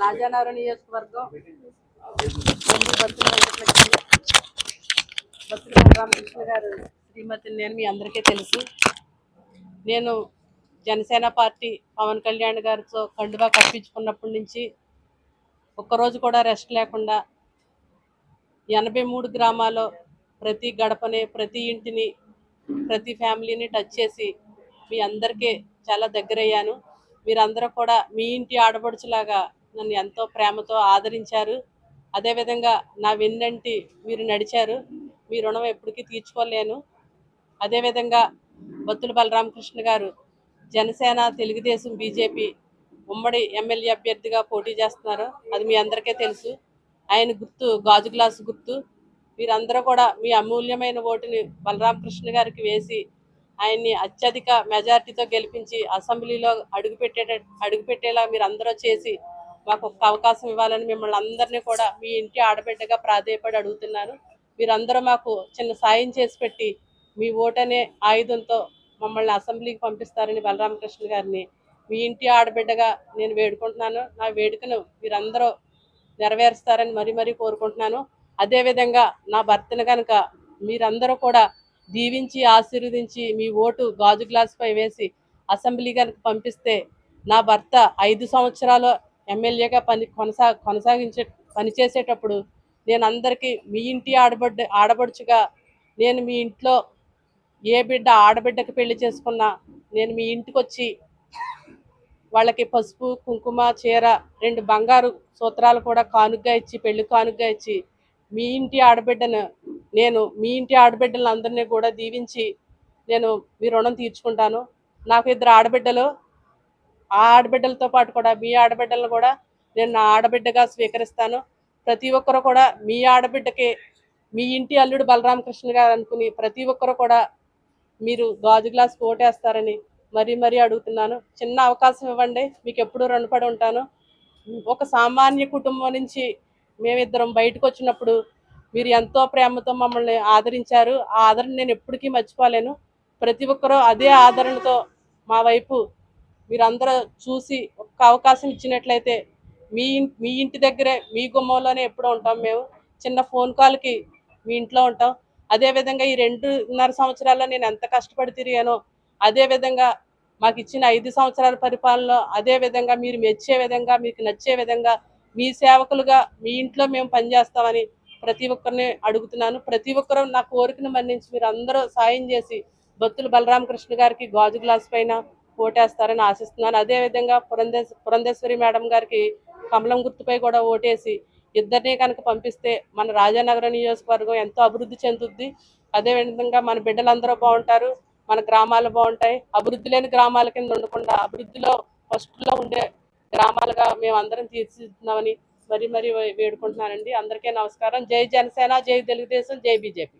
రాజానగరం నియోజకవర్గం. మంది రామకృష్ణ గారు శ్రీమతిని నేను మీ అందరికీ తెలుసు. నేను జనసేన పార్టీ పవన్ కళ్యాణ్ గారితో కండువా కప్పించుకున్నప్పటి నుంచి ఒక్కరోజు కూడా రెస్ట్ లేకుండా ఎనభై మూడు గ్రామాల్లో ప్రతి గడపని ప్రతి ఇంటిని ప్రతి ఫ్యామిలీని టచ్ చేసి మీ అందరికీ చాలా దగ్గరయ్యాను. మీరందరూ కూడా మీ ఇంటి ఆడపడుచులాగా నన్ను ఎంతో ప్రేమతో ఆదరించారు. అదేవిధంగా నా వెన్నంటి మీరు నడిచారు. మీ రుణం ఎప్పటికీ తీర్చుకోలేను. అదేవిధంగా బత్తుల బలరామకృష్ణ గారు జనసేన తెలుగుదేశం బీజేపీ ఉమ్మడి ఎమ్మెల్యే అభ్యర్థిగా పోటీ చేస్తున్నారు. అది మీ అందరికీ తెలుసు. ఆయన గుర్తు గాజు గ్లాసు గుర్తు. మీరందరూ కూడా మీ అమూల్యమైన ఓటుని బలరామకృష్ణ గారికి వేసి ఆయన్ని అత్యధిక మెజారిటీతో గెలిపించి అసెంబ్లీలో అడుగుపెట్టే అడుగుపెట్టేలా మీరు అందరూ చేసి మాకు ఒక్క అవకాశం ఇవ్వాలని మిమ్మల్ని అందరినీ కూడా మీ ఇంటి ఆడబిడ్డగా ప్రాధేయపడి అడుగుతున్నాను. మీరందరూ మాకు చిన్న సాయం చేసి పెట్టి మీ ఓటనే ఆయుధంతో మమ్మల్ని అసెంబ్లీకి పంపిస్తారని బలరామకృష్ణ గారిని మీ ఇంటి ఆడబిడ్డగా నేను వేడుకుంటున్నాను. నా వేడుకను మీరందరూ నెరవేరుస్తారని మరీ మరీ కోరుకుంటున్నాను. అదేవిధంగా నా భర్తను కనుక మీరందరూ కూడా దీవించి ఆశీర్వదించి మీ ఓటు గాజు గ్లాసుపై వేసి అసెంబ్లీ కనుక పంపిస్తే నా భర్త ఐదు సంవత్సరాలు ఎమ్మెల్యేగా పని కొనసా కొనసాగించే పనిచేసేటప్పుడు నేను అందరికీ మీ ఇంటి ఆడబడ్డ ఆడబడుచుగా నేను మీ ఇంట్లో ఏ బిడ్డ ఆడబిడ్డకి పెళ్ళి చేసుకున్నా నేను మీ ఇంటికి వచ్చి వాళ్ళకి పసుపు కుంకుమ చీర రెండు బంగారు సూత్రాలు కూడా కానుగ్గా ఇచ్చి పెళ్ళి కానుగ్గా ఇచ్చి మీ ఇంటి ఆడబిడ్డను నేను మీ ఇంటి ఆడబిడ్డలను అందరినీ కూడా దీవించి నేను మీ రుణం తీర్చుకుంటాను. నాకు ఇద్దరు ఆడబిడ్డలు ఆ ఆడబిడ్డలతో పాటు కూడా మీ ఆడబిడ్డలను కూడా నేను నా ఆడబిడ్డగా స్వీకరిస్తాను. ప్రతి ఒక్కరు కూడా మీ ఆడబిడ్డకి మీ ఇంటి అల్లుడు బలరామకృష్ణ గారు అనుకుని ప్రతి ఒక్కరు కూడా మీరు గాజు గ్లాస్ ఓటేస్తారని మరీ మరీ అడుగుతున్నాను. చిన్న అవకాశం ఇవ్వండి మీకు ఎప్పుడూ రుణపడి ఉంటాను. ఒక సామాన్య కుటుంబం నుంచి మేమిద్దరం బయటకు వచ్చినప్పుడు మీరు ఎంతో ప్రేమతో మమ్మల్ని ఆదరించారు. ఆ ఆదరణ నేను ఎప్పటికీ మర్చిపోలేను. ప్రతి ఒక్కరూ అదే ఆదరణతో మా వైపు మీరందరూ చూసి ఒక్క అవకాశం ఇచ్చినట్లయితే మీ మీ ఇంటి దగ్గరే మీ గుమ్మంలోనే ఎప్పుడూ ఉంటాం మేము. చిన్న ఫోన్ కాల్కి మీ ఇంట్లో ఉంటాం. అదేవిధంగా ఈ రెండున్నర సంవత్సరాల్లో నేను ఎంత కష్టపడి తిరిగానో అదేవిధంగా మాకు ఇచ్చిన ఐదు సంవత్సరాల పరిపాలనలో అదే విధంగా మీరు మెచ్చే విధంగా మీకు నచ్చే విధంగా మీ సేవకులుగా మీ ఇంట్లో మేము పనిచేస్తామని ప్రతి ఒక్కరిని అడుగుతున్నాను. ప్రతి ఒక్కరూ నా కోరికను మన్నించి మీరు అందరూ సాయం చేసి బత్తుల బలరామకృష్ణ గారికి గాజు గ్లాస్ పైన ఓటేస్తారని ఆశిస్తున్నాను. అదేవిధంగా పురంధేశ్ పురంధేశ్వరి మేడం గారికి కమలం గుర్తుపై కూడా ఓటేసి ఇద్దరిని కనుక పంపిస్తే మన రాజానగరం నియోజకవర్గం ఎంతో అభివృద్ధి చెందుద్ది. అదేవిధంగా మన బిడ్డలందరూ బాగుంటారు మన గ్రామాలు బాగుంటాయి. అభివృద్ధి లేని గ్రామాల కింద ఉండకుండా అభివృద్ధిలో ఫస్ట్లో ఉండే గ్రామాలుగా మేము అందరం తీర్చిదిద్దామని మరి మరీ వేడుకుంటున్నానండి. అందరికీ నమస్కారం. జై జనసేన జై తెలుగుదేశం జై బీజేపీ.